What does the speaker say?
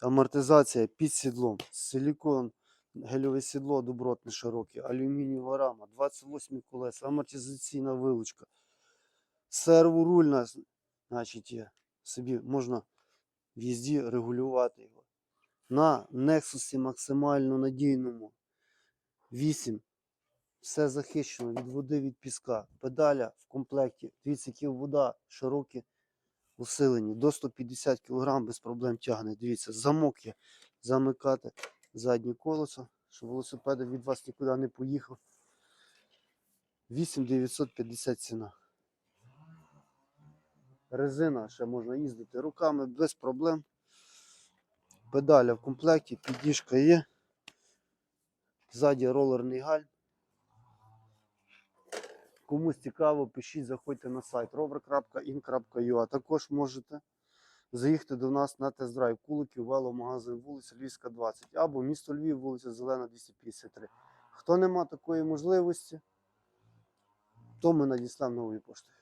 Амортизація під сідлом, силікон, гельове сідло добротне широке, алюмінієва рама, 28 колеса, амортизаційна вилучка, серворульна, значить, є. собі можна в їзді регулювати його. На Nexus максимально надійному 8. Все захищено від води, від піска. Педаля в комплекті. Дивіться, які вода широкі, усилені. До 150 кг без проблем тягне. Дивіться, замок є. Замикати заднє колесо, щоб велосипед від вас нікуди не поїхав. 8950 ціна. Резина ще можна їздити руками без проблем. Педаля в комплекті, підніжка є. Ззаді ролерний гальм. Комусь цікаво, пишіть, заходьте на сайт rover.in.ua. Також можете заїхати до нас на тест-драйв Куликів, веломагазин, вулиця Львівська, 20 або місто Львів, вулиця Зелена, 253. Хто не має такої можливості, то ми надіслемо новою поштою.